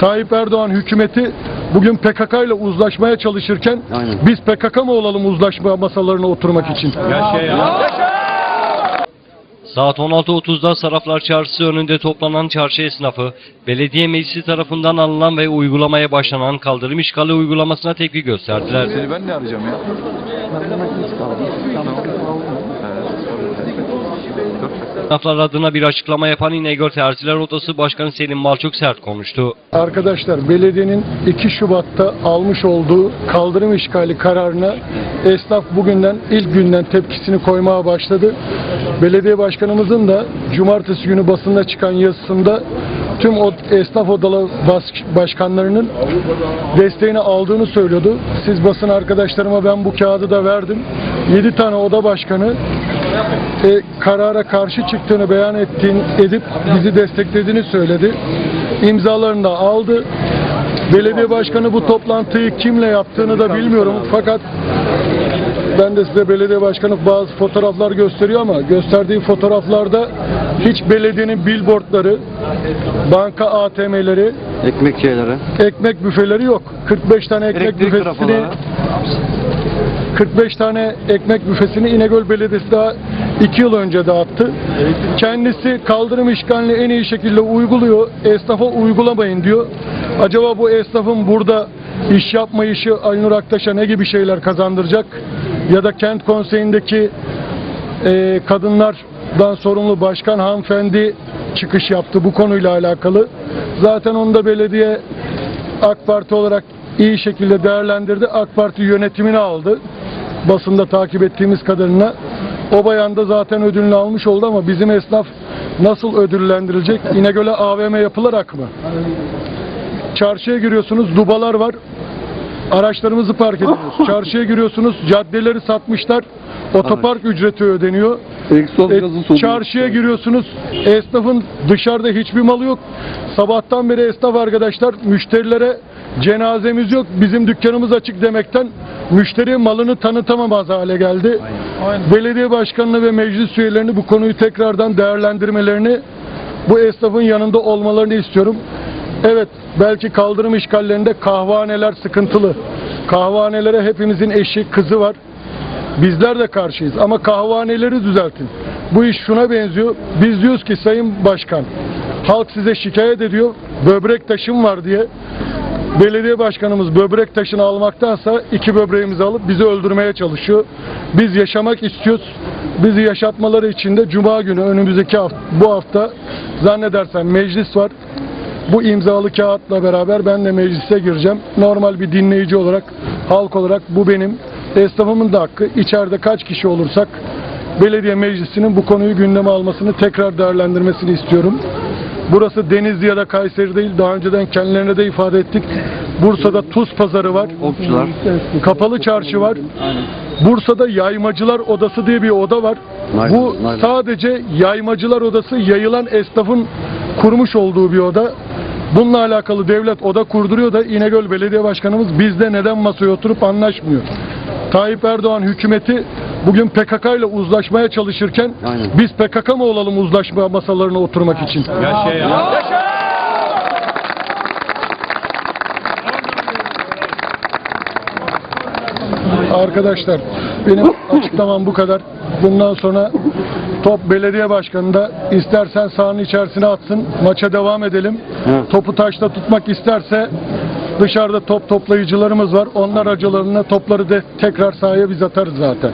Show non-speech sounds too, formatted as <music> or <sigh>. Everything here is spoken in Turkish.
Tayyip Erdoğan hükümeti bugün PKK ile uzlaşmaya çalışırken Aynen. biz PKK mı olalım uzlaşma masalarına oturmak için? Saat 16.30'da Saraflar Çarşısı önünde toplanan çarşı esnafı, belediye meclisi tarafından alınan ve uygulamaya başlanan kaldırım işgali uygulamasına tepki gösterdiler. Seni ben ne arayacağım ya? Esnaflar adına bir açıklama yapan İnegöl Terziler Odası Başkanı Selim Malçuk sert konuştu. Arkadaşlar belediyenin 2 Şubat'ta almış olduğu kaldırım işgali kararına esnaf bugünden ilk günden tepkisini koymaya başladı. Belediye başkanımızın da cumartesi günü basında çıkan yazısında tüm o esnaf odalı başkanlarının desteğini aldığını söylüyordu. Siz basın arkadaşlarıma ben bu kağıdı da verdim. 7 tane oda başkanı e, karara karşı çıktığını beyan ettiğini edip bizi desteklediğini söyledi. İmzalarını da aldı. Belediye başkanı bu toplantıyı kimle yaptığını da bilmiyorum. Fakat ben de size belediye başkanı bazı fotoğraflar gösteriyor ama gösterdiği fotoğraflarda hiç belediyenin billboardları, banka ATM'leri, Ekmek şeyleri. ekmek büfeleri yok. 45 tane ekmek Elektrik büfesini. 45 tane ekmek büfesini İnegöl Belediyesi daha 2 yıl önce dağıttı. Kendisi kaldırım işgalini en iyi şekilde uyguluyor. Esnafa uygulamayın diyor. Acaba bu esnafın burada iş yapmayışı Ali Nur Aktaş'a ne gibi şeyler kazandıracak? Ya da kent konseyindeki e, kadınlardan sorumlu başkan hanımefendi çıkış yaptı bu konuyla alakalı. Zaten onu da belediye AK Parti olarak iyi şekilde değerlendirdi. AK Parti yönetimini aldı. Basında takip ettiğimiz kadarıyla. O bayan da zaten ödülünü almış oldu ama bizim esnaf nasıl ödüllendirilecek? İnegöl'e AVM yapılarak mı? Çarşıya giriyorsunuz, dubalar var. Araçlarımızı park ediyoruz. <laughs> Çarşıya giriyorsunuz, caddeleri satmışlar. Otopark ücreti ödeniyor. Egzoz E, gazı çarşıya giriyorsunuz. Esnafın dışarıda hiçbir malı yok. Sabahtan beri esnaf arkadaşlar müşterilere cenazemiz yok. Bizim dükkanımız açık demekten müşteri malını tanıtamamaz hale geldi. Belediye başkanını ve meclis üyelerini bu konuyu tekrardan değerlendirmelerini bu esnafın yanında olmalarını istiyorum. Evet belki kaldırım işgallerinde kahvaneler sıkıntılı. Kahvanelere hepimizin eşi kızı var. Bizler de karşıyız ama kahvaneleri düzeltin. Bu iş şuna benziyor. Biz diyoruz ki Sayın Başkan, halk size şikayet ediyor, böbrek taşım var diye. Belediye başkanımız böbrek taşını almaktansa iki böbreğimizi alıp bizi öldürmeye çalışıyor. Biz yaşamak istiyoruz. Bizi yaşatmaları için de Cuma günü önümüzdeki hafta, bu hafta zannedersem meclis var. Bu imzalı kağıtla beraber ben de meclise gireceğim. Normal bir dinleyici olarak, halk olarak bu benim. Esnafımın da hakkı. İçeride kaç kişi olursak belediye meclisinin bu konuyu gündeme almasını tekrar değerlendirmesini istiyorum. Burası Denizli ya da Kayseri değil. Daha önceden kendilerine de ifade ettik. Bursa'da Tuz Pazarı var. Okçular. Kapalı Çarşı var. Bursa'da Yaymacılar Odası diye bir oda var. Aynen, Bu aynen. sadece Yaymacılar Odası yayılan esnafın kurmuş olduğu bir oda. Bununla alakalı devlet oda kurduruyor da İnegöl Belediye Başkanımız bizde neden masaya oturup anlaşmıyor? Tayyip Erdoğan hükümeti bugün PKK ile uzlaşmaya çalışırken Aynen. biz PKK mı olalım uzlaşma masalarına oturmak için? Arkadaşlar benim açıklamam bu kadar. Bundan sonra top belediye başkanı da istersen sahanın içerisine atsın. Maça devam edelim. Evet. Topu taşta tutmak isterse dışarıda top toplayıcılarımız var. Onlar acılarına topları da tekrar sahaya biz atarız zaten.